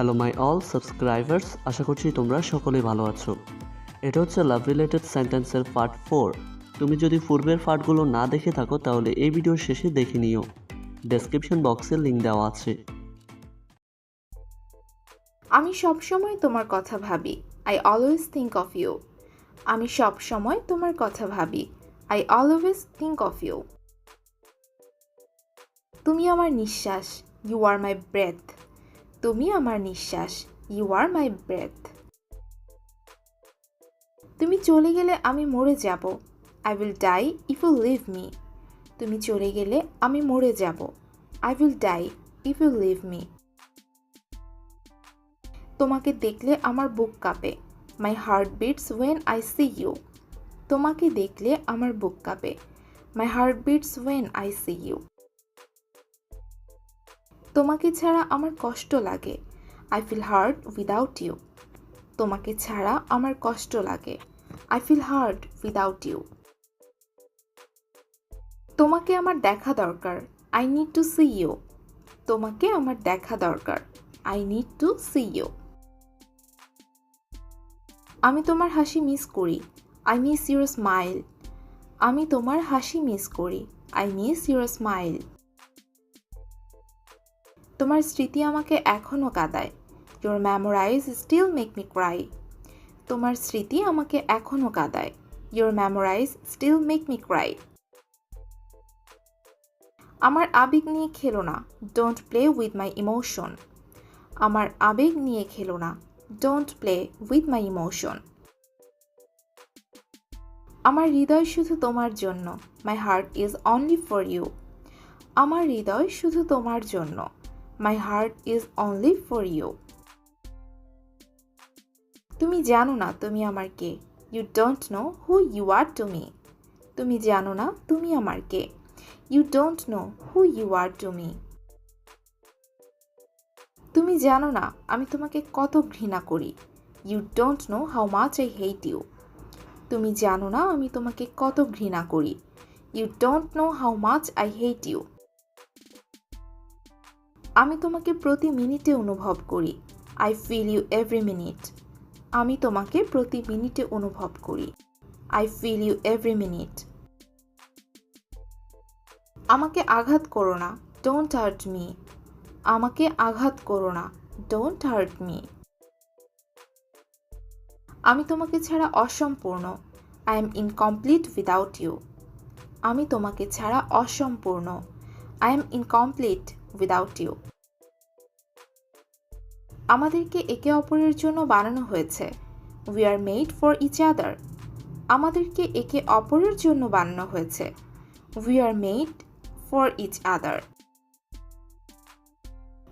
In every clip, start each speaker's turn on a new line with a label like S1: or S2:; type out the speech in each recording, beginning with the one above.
S1: Hello my all subscribers আশা করছি তোমরা সকলেই ভালো আছো। এটা হচ্ছে লাভ রিলেটেড সেন্টেন্সের পার্ট ফোর তুমি যদি পূর্বের পার্টগুলো না দেখে থাকো, তাহলে এই ভিডিওর শেষে দেখে নিও। ডেসক্রিপশন বক্সে লিঙ্ক দেওয়া আছে।
S2: আমি সবসময় তোমার কথা ভাবি। I always think of you আমি সব সময় তোমার কথা ভাবি। I always think of you তুমি আমার নিঃশ্বাস। ইউ আর মাই ব্রেথ তুমি আমার নিঃশ্বাস। ইউ আর মাই ব্রেথ তুমি চলে গেলে আমি মরে যাব। I will die if you leave me তুমি চলে গেলে আমি মরে যাব। I will die if you leave me তোমাকে দেখলে আমার বুক কাঁপে। My heart beats when I see you তোমাকে দেখলে আমার বুক কাঁপে। My heart beats when I see you তোমাকে ছাড়া আমার কষ্ট লাগে। I feel hurt without you তোমাকে ছাড়া আমার কষ্ট লাগে। I feel hurt without you তোমাকে আমার দেখা দরকার। I need to see you তোমাকে আমার দেখা দরকার। I need to see you আমি তোমার হাসি মিস করি। আই মিস ইউর স্মাইল আমি তোমার হাসি মিস করি। আই মিস ইউর স্মাইল তোমার স্মৃতি আমাকে এখনও কাঁদায়। Your memorize still make me cry তোমার স্মৃতি আমাকে এখনও কাঁদায়। Your memorize still make me cry আমার আবেগ নিয়ে খেলো না। Don't play with my emotion আমার আবেগ নিয়ে খেলো না। Don't play with my emotion আমার হৃদয় শুধু তোমার জন্য। My heart is only for you আমার হৃদয় শুধু তোমার জন্য। My heart is only for you তুমি জানো না তুমি আমার কে। You don't know who you are to me তুমি জানো না তুমি আমার কে। You don't know who you are to me তুমি জানো না আমি তোমাকে কত ঘৃণা করি। You don't know how much I hate you তুমি জানো না আমি তোমাকে কত ঘৃণা করি। You don't know how much I hate you আমি তোমাকে প্রতি মিনিটে অনুভব করি। I feel you every minute আমি তোমাকে প্রতি মিনিটে অনুভব করি। I feel you every minute আমাকে আঘাত করো না। ডোন্ট হার্ট মি আমাকে আঘাত করো না। ডোন্ট হার্ট মি আমি তোমাকে ছাড়া অসম্পূর্ণ। I am incomplete without you আমি তোমাকে ছাড়া অসম্পূর্ণ। I am incomplete without you আমাদেরকে একে অপরের জন্য বানানো হয়েছে। We are made for each other আমাদেরকে একে অপরের জন্য বানানো হয়েছে। We are made for each other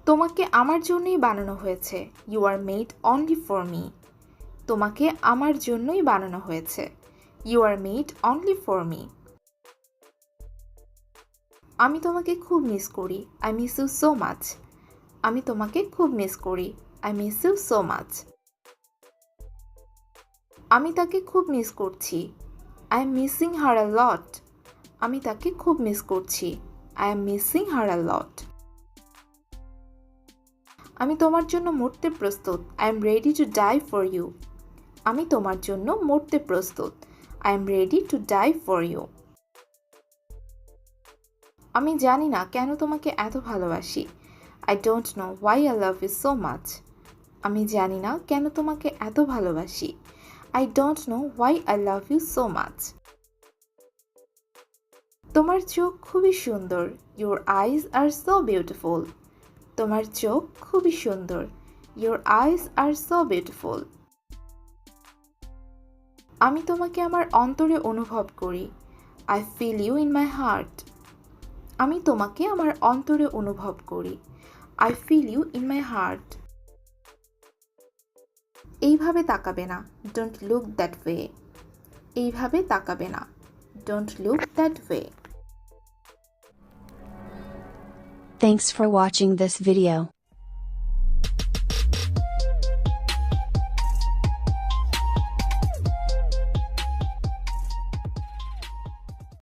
S2: তোমাকে আমার জন্যই বানানো হয়েছে। You are made only for me তোমাকে আমার জন্যই বানানো হয়েছে। You are made only for me আমি তোমাকে খুব মিস করি। I miss you so much আমি তোমাকে খুব মিস করি। I miss you so much আমি তাকে খুব মিস করছি। I am missing her a lot আমি তাকে খুব মিস করছি। I am missing her a lot আমি তোমার জন্য মরতে প্রস্তুত। I am ready to die for you আমি তোমার জন্য মরতে প্রস্তুত। I am ready to die for you আমি জানি না কেন তোমাকে এত ভালোবাসি। I don't know why I love you so much আমি জানি না কেন তোমাকে এত ভালোবাসি। I don't know why I love you so much তোমার চোখ খুবই সুন্দর। Your eyes are so beautiful তোমার চোখ খুবই সুন্দর। Your eyes are so beautiful আমি তোমাকে আমার অন্তরে অনুভব করি। I feel you in my heart আমি তোমাকে আমার অন্তরে অনুভব করি। I feel you in my heart এইভাবে তাকাবে না। ডোন্ট লুক দ্যাট ওয়ে এইভাবে তাকাবে না। Don't look that way
S3: Thanks for watching this video.